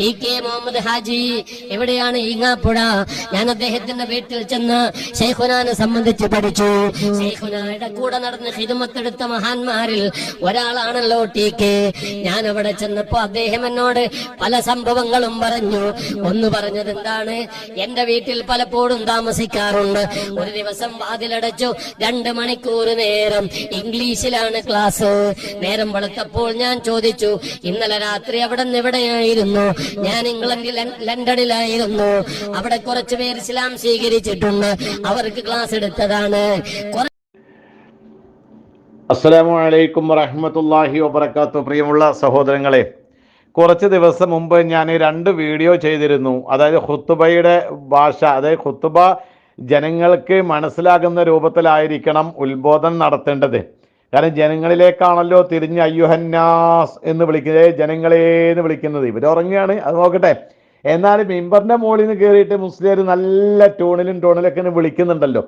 T K Muhammad Haji എവിടെയാണ് ഈങ്ങാപ്പുഴ? ഞാൻ അദ്ദേഹത്തിന്റെ വീട്ടിൽ ചെന്ന് ഷെയ്ഖുനാനെ സംബന്ധിച്ച് പഠിച്ചു. ഷെയ്ഖുനായുടെ കൂടെ നടന്ന് ഹിതുമത്തെടുത്ത മഹാന്മാരിൽ ഒരാളാണല്ലോ ടി കെ. ഞാൻ അവിടെ ചെന്നപ്പോ അദ്ദേഹം എന്നോട് പല സംഭവങ്ങളും പറഞ്ഞു. ഒന്ന് പറഞ്ഞത് എന്താണ്? എന്റെ വീട്ടിൽ പലപ്പോഴും താമസിക്കാറുണ്ട്. ഒരു ദിവസം വാതിലടച്ചു. രണ്ട് മണിക്കൂർ നേരം ഇംഗ്ലീഷിലാണ് ക്ലാസ്. നേരം വെളുത്തപ്പോൾ ഞാൻ ചോദിച്ചു ഇന്നലെ രാത്രി അവിടെ നിന്ന് എവിടെയായിരുന്നു? ഞാൻ ഇംഗ്ലണ്ടിൽ ലണ്ടനിലായിരുന്നു. അവിടെ കുറച്ചു പേര് ഇസ്ലാം സ്വീകരിച്ചിട്ടുണ്ട്. അവർക്ക് ക്ലാസ് എടുത്തതാണ്. അസ്സലാമു അലൈക്കും വറഹ്മത്തുള്ളാഹി വബറകാത്തു. പ്രിയമുള്ള സഹോദരങ്ങളെ കുറച്ച് ദിവസം മുമ്പ് ഞാൻ രണ്ട് വീഡിയോ ചെയ്തിരുന്നു. അതായത് ഖുത്തുബയുടെ ഭാഷ അതായത് ഖുത്തുബ ജനങ്ങൾക്ക് മനസ്സിലാകുന്ന രൂപത്തിലായിരിക്കണം ഉത്ബോധനം നടത്തേണ്ടത്. കാരണം ജനങ്ങളിലേക്കാണല്ലോ തിരിഞ്ഞ് അയ്യുഹന്നാസ് എന്ന് വിളിക്കുന്നത്. ജനങ്ങളെ എന്ന് വിളിക്കുന്നത്. ഇവർ ഉറങ്ങുകയാണ് അത് നോക്കട്ടെ. എന്നാലും മിമ്പറിന്റെ മുകളിൽ നിന്ന് കയറിയിട്ട് മുസ്ലിം നല്ല ടോണിലും ടോണിലൊക്കെ വിളിക്കുന്നുണ്ടല്ലോ.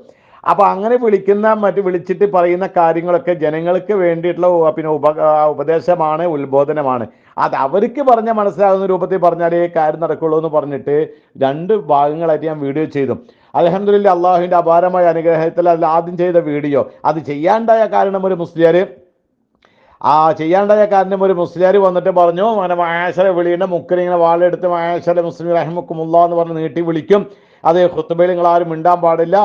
അപ്പൊ അങ്ങനെ വിളിക്കുന്ന മറ്റ് വിളിച്ചിട്ട് പറയുന്ന കാര്യങ്ങളൊക്കെ ജനങ്ങൾക്ക് വേണ്ടിയിട്ടുള്ള പിന്നെ ഉപ ഉപദേശമാണ് ഉത്ബോധനമാണ്. അത് അവർക്ക് പറഞ്ഞ മനസ്സിലാകുന്ന രൂപത്തിൽ പറഞ്ഞാലേ കാര്യം നടക്കുള്ളൂ എന്ന് പറഞ്ഞിട്ട് രണ്ട് ഭാഗങ്ങളായിട്ട് ഞാൻ വീഡിയോ ചെയ്തു. അലഹമില്ല അള്ളാഹുവിന്റെ അപാരമായ അനുഗ്രഹത്തിൽ അതിൽ ആദ്യം ചെയ്ത വീഡിയോ. അത് ചെയ്യാണ്ടായ കാരണം ഒരു മുസ്ലിയാർ ആ ചെയ്യാണ്ടായ കാരണം ഒരു മുസ്ലിയാർ വന്നിട്ട് പറഞ്ഞു അങ്ങനെ മായാശര വിളിയുടെ മുക്കിലിങ്ങനെ വാളെടുത്ത് മായാശര മുസ്ലിം റഹിമുക്കുമുള്ള എന്ന് പറഞ്ഞ് നീട്ടി വിളിക്കും. അത് ഖുത്തുബയിൽ നിങ്ങൾ ആരും മിണ്ടാൻ പാടില്ല.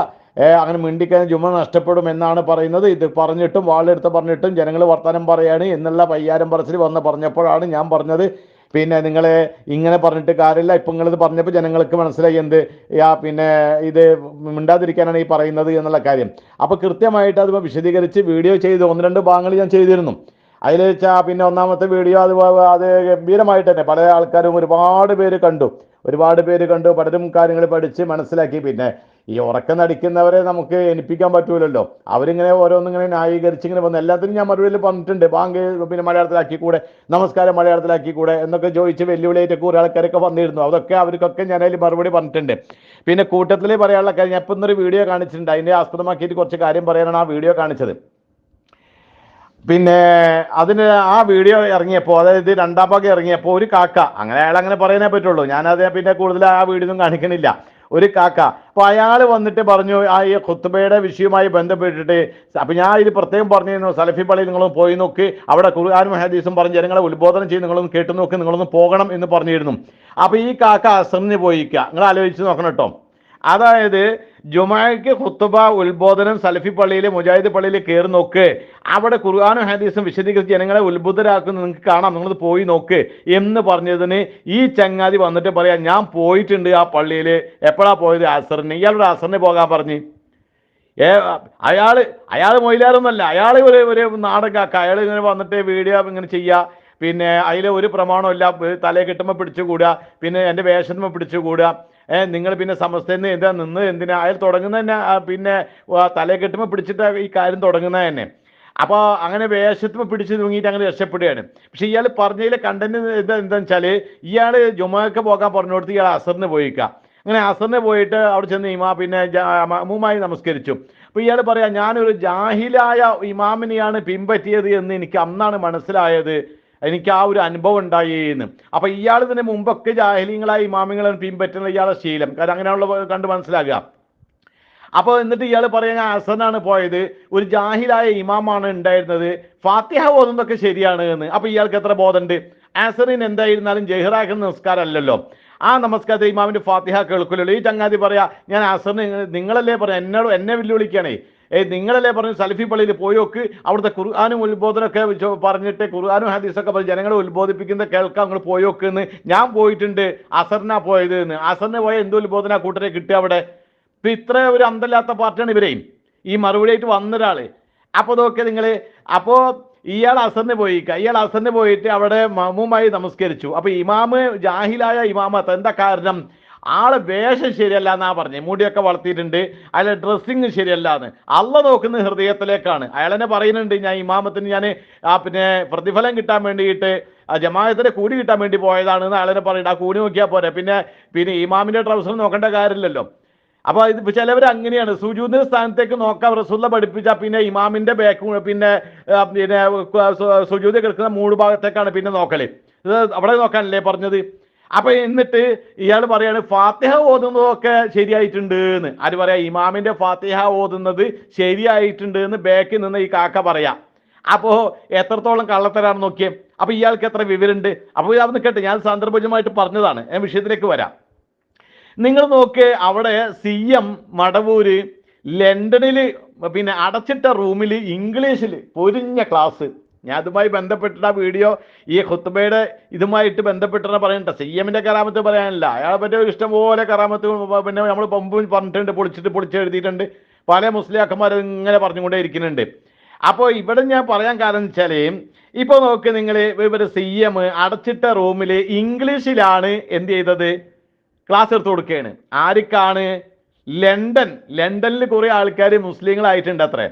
അങ്ങനെ മിണ്ടിക്കാൻ ജുമ നഷ്ടപ്പെടും എന്നാണ് പറയുന്നത്. ഇത് പറഞ്ഞിട്ടും വാളെടുത്ത് പറഞ്ഞിട്ടും ജനങ്ങൾ വർത്തമാനം പറയാണ് എന്നുള്ള പയ്യാരം പറച്ചിൽ വന്ന് പറഞ്ഞപ്പോഴാണ് ഞാൻ പറഞ്ഞത്. പിന്നെ നിങ്ങളെ ഇങ്ങനെ പറഞ്ഞിട്ട് കാര്യമില്ല. ഇപ്പം നിങ്ങളിത് പറഞ്ഞപ്പോൾ ജനങ്ങൾക്ക് മനസ്സിലായി എന്ത്? യാ പിന്നെ ഇത് മിണ്ടാതിരിക്കാനാണ് ഈ പറയുന്നത് എന്നുള്ള കാര്യം. അപ്പോൾ കൃത്യമായിട്ട് അത് വിശദീകരിച്ച് വീഡിയോ ചെയ്ത്. ഒന്ന് രണ്ട് ഭാഗങ്ങൾ ഞാൻ ചെയ്തിരുന്നു. അതിൽ വെച്ചാൽ പിന്നെ ഒന്നാമത്തെ വീഡിയോ അത് അത് ഗംഭീരമായിട്ട് തന്നെ പല ആൾക്കാരും ഒരുപാട് പേര് കണ്ടു. ഒരുപാട് പേര് കണ്ടു. പലരും കാര്യങ്ങൾ പഠിച്ച് മനസ്സിലാക്കി. പിന്നെ ഈ ഉറക്കം നടിക്കുന്നവരെ നമുക്ക് എനിപ്പിക്കാൻ പറ്റൂലല്ലോ. അവരിങ്ങനെ ഓരോന്നിങ്ങനെ ന്യായീകരിച്ച് ഇങ്ങനെ വന്ന് എല്ലാത്തിനും ഞാൻ മറുപടിയിൽ പറഞ്ഞിട്ടുണ്ട്. ബാങ്ക് പിന്നെ മലയാളത്തിലാക്കി കൂടെ നമസ്കാരം മലയാളത്തിലാക്കി കൂടെ എന്നൊക്കെ ചോദിച്ച് വെല്ലുവിളിയായിട്ട് കുറേ ആൾക്കാരൊക്കെ വന്നിരുന്നു. അതൊക്കെ അവർക്കൊക്കെ ഞാൻ അതിൽ മറുപടി പറഞ്ഞിട്ടുണ്ട്. പിന്നെ കൂട്ടത്തിൽ പറയാനുള്ള കാര്യം ഞാൻ ഇപ്പം വീഡിയോ കാണിച്ചിട്ടുണ്ട്. അതിനെ ആസ്പദമാക്കിയിട്ട് കുറച്ച് കാര്യം പറയാനാണ് ആ വീഡിയോ കാണിച്ചത്. പിന്നെ അതിന് ആ വീഡിയോ ഇറങ്ങിയപ്പോൾ അതായത് രണ്ടാം ഭാഗം ഇറങ്ങിയപ്പോൾ ഒരു കാക്ക അങ്ങനെ അയാൾ അങ്ങനെ പറയാനേ പറ്റുള്ളൂ. ഞാനത് പിന്നെ കൂടുതൽ ആ വീഡിയോ ഒന്നും കാണിക്കണില്ല. ഒരു കാക്ക. അപ്പോൾ അയാൾ വന്നിട്ട് പറഞ്ഞു ആ ഈ ഖുത്തുബയുടെ വിഷയവുമായി ബന്ധപ്പെട്ടിട്ട് അപ്പം ഞാൻ ഇത് പ്രത്യേകം പറഞ്ഞിരുന്നു. സലഫി പള്ളി നിങ്ങൾ പോയി നോക്ക്. അവിടെ ഖുർആാനും ഹദീസും പറഞ്ഞ് ജനങ്ങളെ ഉത്ബോധനം ചെയ്ത് നിങ്ങളൊന്ന് കേട്ടു നോക്ക്. നിങ്ങളൊന്ന് പോകണം എന്ന് പറഞ്ഞിരുന്നു. അപ്പോൾ ഈ കാക്ക അസറിന് പോയിക്കുക നിങ്ങൾ ആലോചിച്ച് നോക്കണം കേട്ടോ. അതായത് ജുമായക്ക് ഖുത്തുബ ഉത്ബോധനം സലഫി പള്ളിയിൽ മുജാഹിദ് പള്ളിയിൽ കയറി നോക്ക്. അവിടെ ഖുർആാനും ഹദീസും വിശദീകരിച്ച് ജനങ്ങളെ ഉത്ബുദ്ധരാക്കുന്നത് നിങ്ങൾക്ക് കാണാം. നിങ്ങളത് പോയി നോക്ക്. എന്ന് പറഞ്ഞതിന് ഈ ചങ്ങാതി വന്നിട്ട് പറയാം ഞാൻ പോയിട്ടുണ്ട് ആ പള്ളിയിൽ എപ്പോഴാ പോയത്? അസറിന്. ഇയാളൊരു അസറിന് പോകാൻ പറഞ്ഞ്. ഏ അയാൾ അയാൾ മൊയിലാറൊന്നുമല്ല അയാൾ ഒരു ഒരു നാടകാക്ക. അയാൾ ഇങ്ങനെ വന്നിട്ട് വീഡിയോ ഇങ്ങനെ ചെയ്യുക പിന്നെ അതിൽ ഒരു പ്രമാണമില്ല തലയെ കിട്ടുമ്പോൾ പിടിച്ചുകൂടുക പിന്നെ എന്റെ വേഷത്തുമ്പോൾ പിടിച്ചുകൂടുക നിങ്ങൾ പിന്നെ സമസ്തന്ന് എന്താ നിന്ന് എന്തിനാ? അയാൾ തുടങ്ങുന്ന തന്നെ പിന്നെ തലയെ പിടിച്ചിട്ട് ഈ കാര്യം തുടങ്ങുന്നത് തന്നെ. അപ്പോൾ അങ്ങനെ വേഷത്തുമ്പോൾ പിടിച്ച് തൂങ്ങിയിട്ട് അങ്ങനെ രക്ഷപ്പെടുകയാണ്. പക്ഷേ ഇയാൾ പറഞ്ഞതിലെ കണ്ടന്റ് എന്താ എന്താണെന്ന് വെച്ചാൽ ഇയാൾ ജുമാക്ക് പോകാൻ പറഞ്ഞു കൊടുത്ത് ഇയാൾ അസറിന് പോയിക്കാം. അങ്ങനെ അസറിന് പോയിട്ട് അവിടെ ചെന്ന് ഇമാ പിന്നെ മൂമായി നമസ്കരിച്ചു. അപ്പോൾ ഇയാൾ പറയാം ഞാനൊരു ജാഹിലായ ഇമാമിനെയാണ് പിൻപറ്റിയത് എന്ന് എനിക്ക് അന്നാണ് മനസ്സിലായത്. എനിക്ക് ആ ഒരു അനുഭവം ഉണ്ടായി എന്ന് അപ്പോൾ ഇയാൾ ഇതിന് മുമ്പൊക്കെ ജാഹിലിങ്ങളായ ഇമാമിങ്ങളെ പിൻപറ്റുന്ന ഇയാളുടെ ശീലം. കാരണം അങ്ങനെയുള്ള കണ്ട് മനസ്സിലാക്കുക. അപ്പോൾ എന്നിട്ട് ഇയാൾ പറയാൻ അസനാണ് പോയത്. ഒരു ജാഹിലായ ഇമാമാണ് ഉണ്ടായിരുന്നത്. ഫാത്തിഹ ഓതുന്നതൊക്കെ ശരിയാണ് എന്ന്. അപ്പോൾ ഇയാൾക്ക് എത്ര ബോധമുണ്ട്? ആസറിന് എന്തായിരുന്നാലും ജഹിറാക്കുന്ന നമസ്കാരം അല്ലല്ലോ ആ നമസ്കാരത്തെ ഇമാമിന്റെ ഫാത്തിഹ കേൾക്കില്ലല്ലോ ഈ ചങ്ങാതി പറയാ ഞാൻ അസറിന് നിങ്ങളല്ലേ പറയാം എന്നോട് എന്നെ വെല്ലുവിളിക്കണേ ഏയ് നിങ്ങളല്ലേ പറഞ്ഞു സലഫി പള്ളിയിൽ പോയോക്ക് അവിടുത്തെ ഖുർആാനും ഉത്ബോധനമൊക്കെ പറഞ്ഞിട്ട് ഖുർആാനും ഹദീസൊക്കെ പറഞ്ഞ് ജനങ്ങളെ ഉത്ബോധിപ്പിക്കുന്ന കേൾക്കാൻ നിങ്ങൾ പോയോക്ക് എന്ന് ഞാൻ പോയിട്ടുണ്ട്. അസറിനാ പോയത് എന്ന്. അസറിന് പോയ എന്ത് ഉത്ബോധന കൂട്ടരെ കിട്ടുക അവിടെ? ഇപ്പൊ ഇത്ര ഒരു അന്തല്ലാത്ത പാർട്ടിയാണ് ഇവരെയും. ഈ മറുപടിയായിട്ട് വന്നൊരാൾ. അപ്പോൾ നോക്കിയ നിങ്ങൾ അപ്പോ ഇയാൾ അസറിന് പോയിക്ക ഇയാൾ അസറിന് പോയിട്ട് അവിടെ മമുമായി നമസ്കരിച്ചു. അപ്പൊ ഇമാമ് ജാഹിലായ ഇമാമത്ത് എന്താ കാരണം? ആളെ വേഷം ശരിയല്ല എന്നാ പറഞ്ഞു. മുടിയൊക്കെ വളർത്തിയിട്ടുണ്ട്. അയാളെ ഡ്രസ്സിങ് ശരിയല്ല എന്ന്. അള്ള നോക്കുന്ന ഹൃദയത്തിലേക്കാണ്. അയാളെന്നെ പറയുന്നുണ്ട് ഞാൻ ഇമാമത്തിന് ഞാൻ ആ പിന്നെ പ്രതിഫലം കിട്ടാൻ വേണ്ടിയിട്ട് ആ ജമാഅത്തിന്റെ കൂടി കിട്ടാൻ വേണ്ടി പോയതാണ് എന്ന് അയാളെന്നെ പറയുന്നത് ആ കൂടി നോക്കിയാൽ പോരെ. പിന്നെ പിന്നെ ഇമാമിന്റെ ട്രൗസർ നോക്കേണ്ട കാര്യമില്ലല്ലോ. അപ്പോൾ ഇത് ചിലവർ അങ്ങനെയാണ്. സുജൂദിന്റെ സ്ഥാനത്തേക്ക് നോക്കാം റസൂല പഠിപ്പിച്ച പിന്നെ ഇമാമിന്റെ ബാക്ക് പിന്നെ പിന്നെ സുജൂദ് കിടക്കുന്ന മൂട് ഭാഗത്തേക്കാണ് പിന്നെ നോക്കൽ. അവിടെ നോക്കാനല്ലേ പറഞ്ഞത്? അപ്പൊ എന്നിട്ട് ഇയാൾ പറയാണ് ഫാത്തിഹ ഓതുന്നതൊക്കെ ശരിയായിട്ടുണ്ട് എന്ന്. ആര് പറയാ? ഇമാമിന്റെ ഫാത്തിഹ ഓതുന്നത് ശരിയായിട്ടുണ്ട് എന്ന് ബാക്കിൽ നിന്ന് ഈ കാക്ക പറയാ. അപ്പോ എത്രത്തോളം കള്ളത്തരാണെന്ന് നോക്കിയേ. അപ്പൊ ഇയാൾക്ക് എത്ര വിവരമുണ്ട്? അപ്പൊ ഇത് നിൽക്കട്ടെ കേട്ടെ ഞാൻ സന്ദർഭജമായിട്ട് പറഞ്ഞതാണ്. ഞാൻ വിഷയത്തിലേക്ക് വരാം. നിങ്ങൾ നോക്ക് അവിടെ സി എം മടവൂര് ലണ്ടനിൽ പിന്നെ അടച്ചിട്ട റൂമിൽ ഇംഗ്ലീഷിൽ പൊരിഞ്ഞ ക്ലാസ്. ഞാൻ അതുമായി ബന്ധപ്പെട്ടിട്ട് ആ വീഡിയോ ഈ ഖുത്ബയുടെ ഇതുമായിട്ട് ബന്ധപ്പെട്ടിട്ട് പറയണ്ട സി എമ്മിന്റെ കറാമത്ത് പറയാനില്ല. അയാളെ പറ്റിയ ഒരു ഇഷ്ടംപോലെ കറാമത്ത് പിന്നെ നമ്മൾ പമ്പും പറഞ്ഞിട്ടുണ്ട് പൊളിച്ചിട്ട് പൊളിച്ചെഴുതിയിട്ടുണ്ട് പല മുസ്ലിയാക്കന്മാർ ഇങ്ങനെ പറഞ്ഞുകൊണ്ടേ ഇരിക്കുന്നുണ്ട്. അപ്പോൾ ഇവിടെ ഞാൻ പറയാൻ കാരണം വെച്ചാൽ ഇപ്പോൾ നോക്ക് നിങ്ങൾ ഇവർ സി എം അടച്ചിട്ട റൂമിൽ ഇംഗ്ലീഷിലാണ് എന്ത് ചെയ്തത്? ക്ലാസ് എടുത്ത് കൊടുക്കുകയാണ്. ആർക്കാണ്? ലണ്ടൻ. ലണ്ടനിൽ കുറേ ആൾക്കാർ മുസ്ലിങ്ങളായിട്ടുണ്ട് അത്രേ.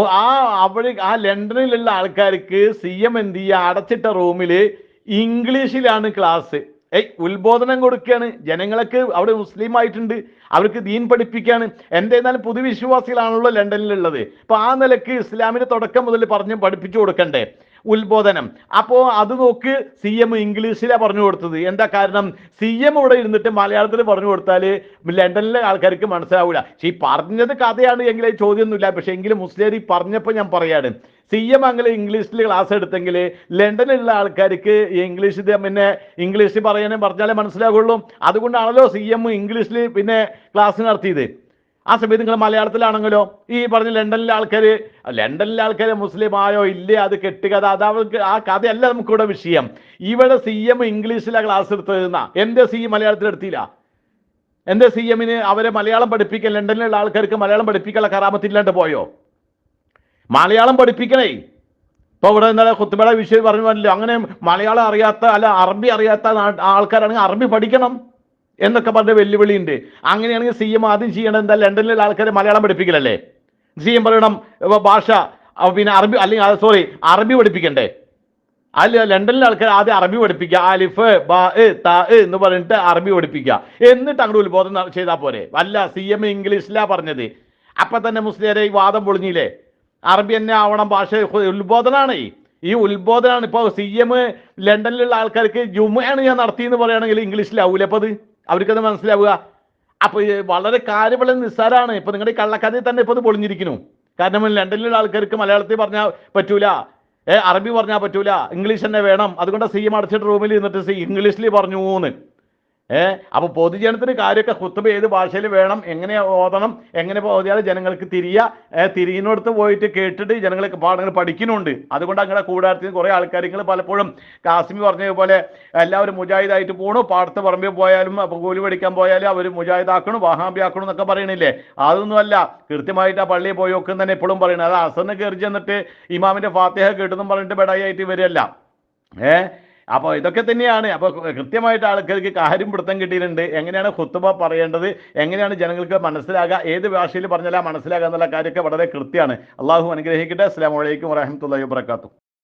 ആ അവിടെ ആ ലണ്ടനിലുള്ള ആൾക്കാർക്ക് സി എം എന്ത് ചെയ്യുക? അടച്ചിട്ട റൂമിൽ ഇംഗ്ലീഷിലാണ് ക്ലാസ്. ഏയ് ഉത്ബോധനം കൊടുക്കുകയാണ്. ജനങ്ങൾക്ക് അവിടെ മുസ്ലിം ആയിട്ടുണ്ട് അവർക്ക് ദീൻ പഠിപ്പിക്കുകയാണ്. എന്തായിരുന്നാലും പുതുവിശ്വാസികളാണല്ലോ ലണ്ടനിലുള്ളത്. അപ്പൊ ആ നിലയ്ക്ക് ഇസ്ലാമിന്റെ തുടക്കം മുതൽ പറഞ്ഞ് പഠിപ്പിച്ചു കൊടുക്കണ്ടേ? ഉത്ബോധനം. അപ്പോൾ അത് നോക്ക് സി എം ഇംഗ്ലീഷിലാണ് പറഞ്ഞു കൊടുത്തത്. എന്താ കാരണം? സി എം ഇവിടെ ഇരുന്നിട്ട് മലയാളത്തിൽ പറഞ്ഞു കൊടുത്താൽ ലണ്ടനിലെ ആൾക്കാർക്ക് മനസ്സിലാവില്ല പക്ഷെ ഈ പറഞ്ഞത് കഥയാണ് എങ്കിൽ ചോദ്യമൊന്നുമില്ല. പക്ഷേ എങ്കിലും മുസ്ലിം പറഞ്ഞപ്പോൾ ഞാൻ പറയാണ്. സി എം അങ്ങനെ ഇംഗ്ലീഷിൽ ക്ലാസ് എടുത്തെങ്കിൽ ലണ്ടനിലുള്ള ആൾക്കാർക്ക് ഇംഗ്ലീഷ് പിന്നെ ഇംഗ്ലീഷ് പറയാനും പറഞ്ഞാലേ മനസ്സിലാകുള്ളൂ അതുകൊണ്ടാണല്ലോ സി എം ഇംഗ്ലീഷിൽ പിന്നെ ക്ലാസ് നടത്തിയത്. ആ സമയത്ത് നിങ്ങൾ മലയാളത്തിലാണെങ്കിലോ? ഈ പറഞ്ഞ ലണ്ടനിലെ ആൾക്കാർ ലണ്ടനിലെ ആൾക്കാർ മുസ്ലിം ആയോ ഇല്ലേ? അത് കെട്ടുകഥ. അത് അവർക്ക് ആ കഥയല്ല നമുക്കിവിടെ വിഷയം. ഇവിടെ സി എം ഇംഗ്ലീഷിലാണ് ക്ലാസ് എടുത്തതെന്ന. എന്റെ സി മലയാളത്തിൽ എടുത്തില്ല? എന്റെ സി എമ്മിന് അവരെ മലയാളം പഠിപ്പിക്കാൻ ലണ്ടനിലുള്ള ആൾക്കാർക്ക് മലയാളം പഠിപ്പിക്കാനുള്ള കറാമത്തില്ലാണ്ട് പോയോ? മലയാളം പഠിപ്പിക്കണേ. ഇപ്പൊ ഇവിടെ ഇന്നലെ കുത്തുമേള വിഷയം പറഞ്ഞു പറഞ്ഞില്ല അങ്ങനെ മലയാളം അറിയാത്ത അല്ല അറബി അറിയാത്ത ആൾക്കാരാണെങ്കിൽ അറബി പഠിക്കണം. എന്നൊക്കെ പറഞ്ഞ വെല്ലുവിളിയുണ്ട്. അങ്ങനെയാണെങ്കിൽ സി എം ആദ്യം ചെയ്യേണ്ടത് എന്താ? ലണ്ടനിലെ ആൾക്കാരെ മലയാളം പഠിപ്പിക്കലല്ലേ? സി എം പറയണം ഭാഷ പിന്നെ അറബി അല്ലെങ്കിൽ സോറി അറബി പഠിപ്പിക്കണ്ടേ? അല്ല ലണ്ടനിലെ ആൾക്കാർ ആദ്യം അറബി പഠിപ്പിക്കുക. അലിഫ് ബാ ത എന്ന് പറഞ്ഞിട്ട് അറബി പഠിപ്പിക്കുക. എന്നിട്ട് അങ്ങോട്ട് ഉത്ബോധം ചെയ്താൽ പോരെ. അല്ല സി എം ഇംഗ്ലീഷിലാ പറഞ്ഞത്. അപ്പം തന്നെ മുസ്ലിരെ ഈ വാദം പൊളിഞ്ഞില്ലേ? അറബി തന്നെ ആവണം ഭാഷ. ഉത്ബോധനാണ്. ഈ ഉത്ബോധനാണ്. ഇപ്പോൾ സി എം ലണ്ടനിലുള്ള ആൾക്കാർക്ക് ജുമയാണ് ഞാൻ നടത്തിയെന്ന് പറയുകയാണെങ്കിൽ ഇംഗ്ലീഷിലാവൂലേ അപ്പോൾ അത്? അവർക്കത് മനസ്സിലാവുക. അപ്പോൾ വളരെ കാര്യമുള്ള നിസ്സാരാണ്. ഇപ്പൊ നിങ്ങളുടെ കള്ളക്കഥയിൽ തന്നെ ഇപ്പൊ അത് പൊളിഞ്ഞിരിക്കുന്നു. കാരണം ലണ്ടനിലുള്ള ആൾക്കാർക്ക് മലയാളത്തിൽ പറഞ്ഞാൽ പറ്റൂല. ഏ അറബി പറഞ്ഞാൽ പറ്റൂല. ഇംഗ്ലീഷ് തന്നെ വേണം. അതുകൊണ്ട് സി എം അടച്ചിട്ട് റൂമിൽ ഇരുന്നിട്ട് സി ഇംഗ്ലീഷിൽ പറഞ്ഞു എന്ന് ഏ? അപ്പൊ പൊതുജനത്തിന് കാര്യമൊക്കെ കുത്തുബ ഏത് ഭാഷയിൽ വേണം എങ്ങനെ ഓതണം എങ്ങനെ ഓതിയാൽ ജനങ്ങൾക്ക് തിരിയ? തിരിയുന്നിടത്ത് പോയിട്ട് കേട്ടിട്ട് ജനങ്ങൾക്ക് പാഠങ്ങൾ പഠിക്കുന്നുണ്ട്. അതുകൊണ്ട് അങ്ങനെ കൂടാരത്തിന് കുറേ ആൾക്കാർ നിങ്ങൾ പലപ്പോഴും കാസിമി പറഞ്ഞതുപോലെ എല്ലാവരും മുജാഹിദായിട്ട് പോണു. പാടത്ത് പറമ്പിൽ പോയാലും കൂലി പഠിക്കാൻ പോയാലും അവർ മുജാഹിദാക്കണം വഹാബിയാക്കണം എന്നൊക്കെ പറയണില്ലേ? അതൊന്നുമല്ല. കൃത്യമായിട്ട് ആ പള്ളിയിൽ പോയി ഒക്കെ തന്നെ എപ്പോഴും പറയണത് അത് അസന്ന് കയറി ചെന്നിട്ട് ഇമാമിന്റെ ഫാത്തിഹ കേട്ടെന്നും പറഞ്ഞിട്ട് ബെഡായി ആയിട്ട് വരികയല്ല. ഏ? അപ്പോൾ ഇതൊക്കെ തന്നെയാണ്. അപ്പോൾ കൃത്യമായിട്ട് ആൾക്കാർക്ക് കാര്യം പിടുത്തം കിട്ടിയിട്ടുണ്ട്. എങ്ങനെയാണ് ഹുത്തുബ പറയേണ്ടത്? എങ്ങനെയാണ് ജനങ്ങൾക്ക് മനസ്സിലാകുക ഏത് ഭാഷയിൽ പറഞ്ഞാലാ മനസ്സിലാകുക എന്നുള്ള കാര്യമൊക്കെ വളരെ കൃത്യമാണ്. അള്ളാഹു അനുഗ്രഹിക്കട്ടെ. അസ്സാം വലൈക്കും വരഹമുല്ലാ വാത്തു